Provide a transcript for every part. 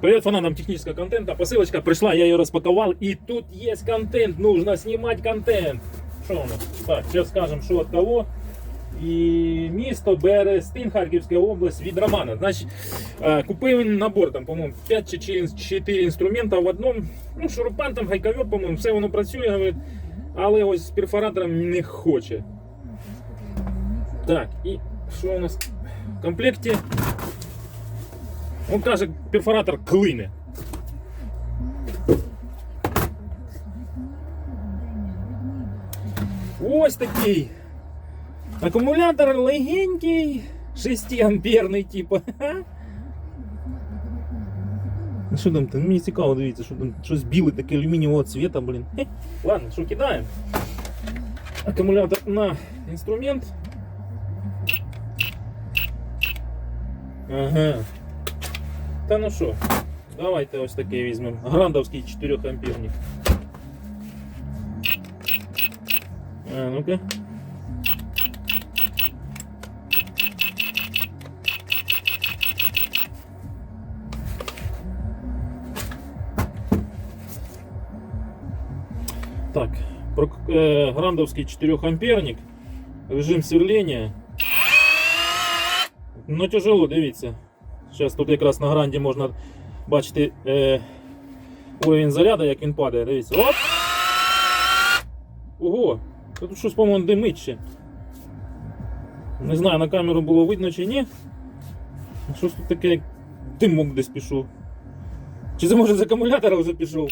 Привет фанатам технического контента. Посылочка пришла, я ее распаковал. И тут есть контент. Нужно снимать контент. Что у нас? Так, сейчас скажем, что от кого. І місто Берестин, Харківська область від Романа. Значить, е, купив він набор, там, по-моєму, 5 чи 4 інструмента в одному. Ну, шурупан, там, гайковер, по-моєму, все воно працює, говорить, але ось з перфоратором не хоче. Так, і що у нас в комплекті? Он каже, перфоратор клине. Ось такий. Акумулятор легенький, 6 амперний, типу. Ну що там, там мені цікаво, дивіться, що там щось біле таке алюмінієвого цвета, блін. Хе. Ладно, що кидаємо. Акумулятор на інструмент. Ага. Та ну що, давайте ось такий візьмемо. Грандовський 4 амперник. А, ну-ка. Так, прок- э, грандовский 4 амперник, режим сверления. Ну тяжело, дивіться. Зараз тут якраз на гранді можна бачити е, уровень заряду, як він падає. Дивіться. Оп! Ого! Тут щось, по-моєму, димить ще. Не знаю, на камеру було видно чи ні. Щось тут таке, як димок десь пішов. Чи це може з акумулятора вже пішов?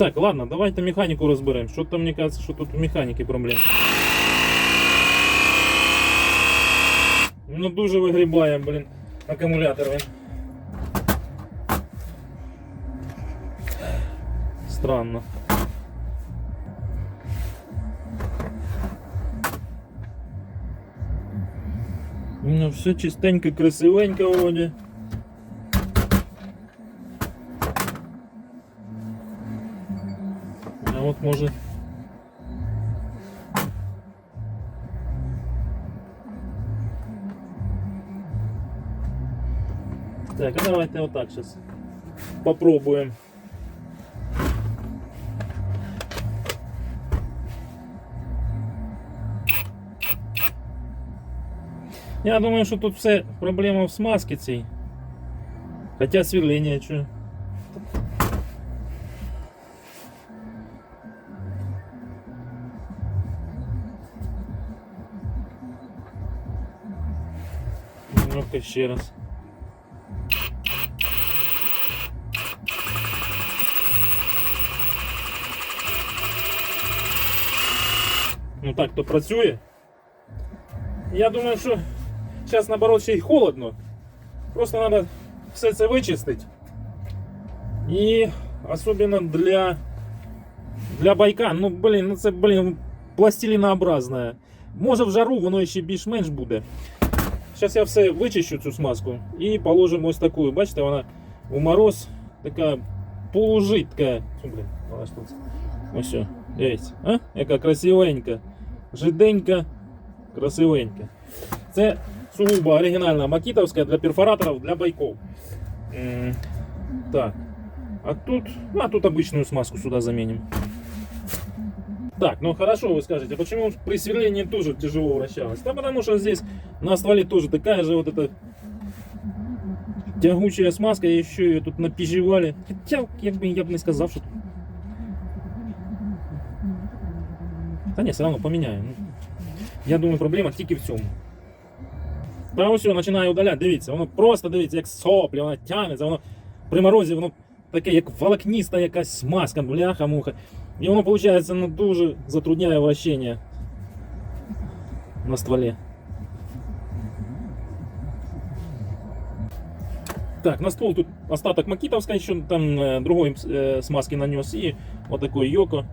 Так, ладно, давайте механику розберемо. Що там мені кажется, що тут у механіки проблем. Ну дуже вигрібає, блін, акумулятор він. Странно. Ну все чистенько, красивенько вроде. може. Так, а давайте отак зараз попробуємо. Я думаю, що тут все проблема в смазці цій. Хоча сверлення чую. Ну-ка ще раз. Ну так то працює. Я думаю, що зараз наоборот ще й холодно. Просто треба все це вичистити. І особливо для, для байка. Ну блін, ну це блін, пластилінообразне. Може в жару воно ще більш-менш буде. Зараз я все вичищу цю смазку і положимо ось таку. Бачите, вона у мороз така полужидка. Фу, блін, вона ж тут. Ось все. Дивіться, а? Яка красивенька. Жиденька, красивенька. Це сугубо оригінальна макітовська для перфораторів, для байков. М, Так. А тут, ну, а тут обычную смазку сюда заменим. Так, ну хорошо, вы скажете, почему при сверлении тоже тяжело вращалось? Да потому что здесь на стволе тоже такая же вот эта тягучая смазка, и еще ее тут напижевали. Хотя, я бы, я бы не сказал, что... Да не, все равно поменяю. Ну, Я думаю, проблема тільки в цьому. Та ось все, починаю удаляти, дивіться, воно просто дивіться, як соплі, воно тягнеться, воно при морозі, воно таке, як волокніста якась смазка, бляха-муха. І воно, виходить, ну, дуже затрудняє вращення на стволі. Так, на ствол тут остаток макитовской, еще там э, другой э, смазки нанес и вот такой Йоко,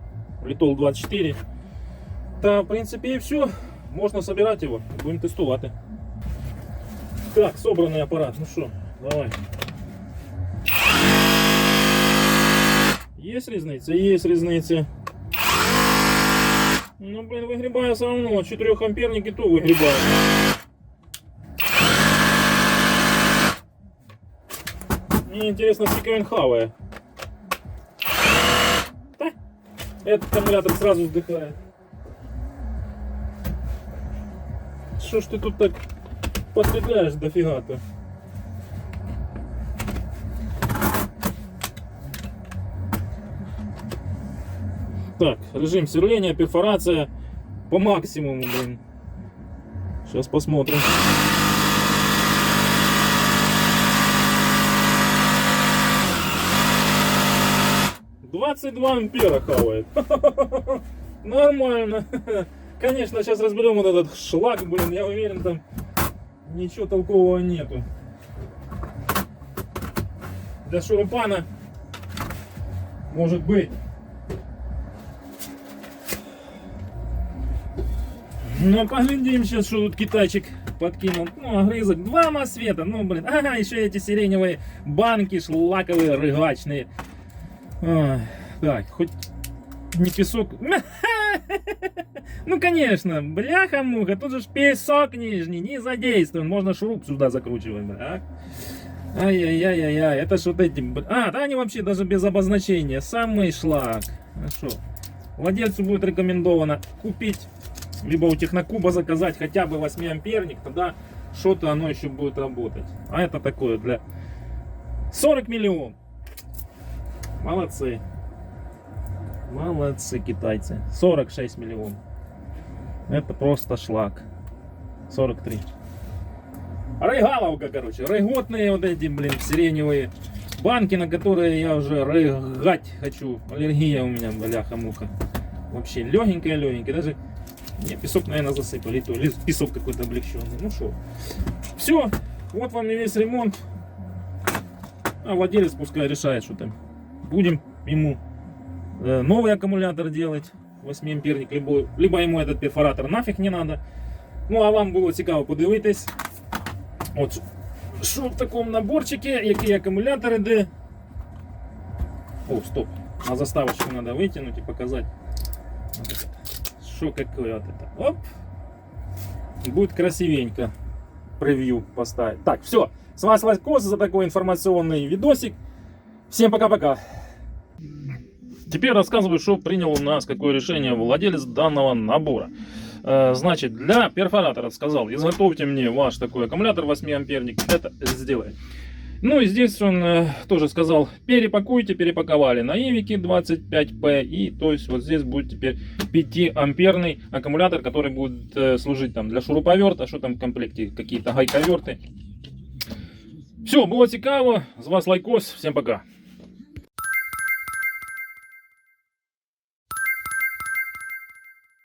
Литол 24. Та, в принципе, и все. Можно собирать его, будем тестувати. Так, собранный аппарат. Ну что, давай. Есть різниця? Есть різниця. Ну, блин, выгребаю все равно. 4 амперник и то выгребаю. Мне интересно, сколько он хавает. Этот аккумулятор сразу вздыхает. Что ж ты тут так потребляешь дофига-то? Так, режим сверления, перфорация по максимуму, блин. Сейчас посмотрим. Двадцать два ампера хавает. Нормально. Конечно, сейчас разберем вот этот шлак, блин, я уверен, там ничего толкового нету. Для шурупана может быть. Ну, поглядим сейчас, что тут китайчик подкинул. Ну, огрызок. Два мосвета. Ну, блин. Ага, еще эти сиреневые банки шлаковые, рыгачные. Ой, так, хоть не песок. Ну, конечно, бляха-муха, тут же песок нижний, не задействован. Можно шуруп сюда закручивать, бля. а. Ай-яй-яй-яй, это вот эти... А, да они вообще даже без обозначения. Самый шлак. А что? Владельцу будет рекомендовано купить, либо у технокуба заказать хотя бы 8 амперник, тогда что-то оно еще будет работать. А это такое для 40 миллионов. Молодцы. Молодцы китайцы. 46 миллионов. Это просто шлак. 43. Рыгаловка, короче. Рыготные вот эти, блин, сиреневые банки, на которые я уже рыгать хочу. Аллергия у меня, бляха-муха. Вообще легенькая-легенькая. Даже не, песок, наверное, засыпали. То, или песок какой-то облегченный. Ну что. Все. Вот вам и весь ремонт. А владелец пускай решает, что там. Будем ему э, новый аккумулятор делать. 8 амперник, либо, либо ему этот перфоратор нафиг не надо. Ну а вам було цікаво подивитись. От що в такому наборчику, які акумулятори де. О, стоп. На заставочку надо вытянуть и показать. Что какое вот это. Оп. Будет красивенько. Превью поставить. Так, все. С вас Лайкос за такой информационный видосик. Всем пока-пока. Теперь рассказываю, что принял у нас, какое решение владелец данного набора. Э, Значит, для перфоратора сказал, изготовьте мне ваш такой аккумулятор 8 амперник, это сделает. Ну и здесь он э, тоже сказал, перепакуйте, перепаковали на Ивике 25P, и то есть вот здесь будет теперь 5 амперный аккумулятор, который будет э, служить там для шуруповерта, что там в комплекте, какие-то гайковерты. Все, было цікаво, з вас лайкос, всем пока.